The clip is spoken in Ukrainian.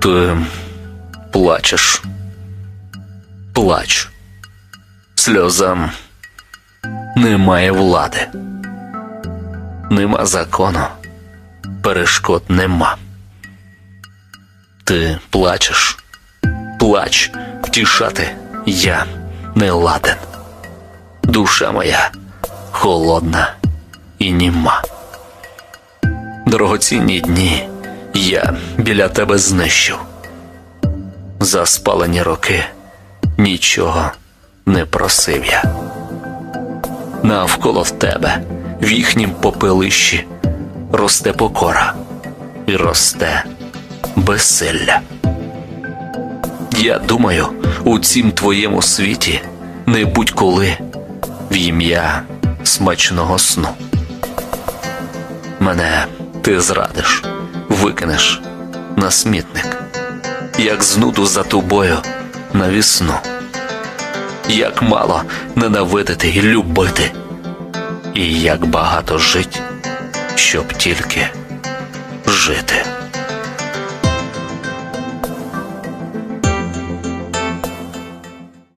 Ти плачеш. Плач. Сльозам немає влади. Нема закону. Перешкод нема. Ти плачеш. Плач, втішати я не ладен. Душа моя холодна і німа. Дорогоцінні дні я біля тебе знищу. За спалені роки нічого не просив я. Навколо в тебе, в їхнім попелищі, росте покора і росте безсилля. Я думаю, у цім твоєму світі не будь-коли в ім'я смачного сну. Мене ти зрадиш, викинеш на смітник, як знуду за тобою на вісну. Як мало ненавидити і любити, і як багато жить, щоб тільки жити.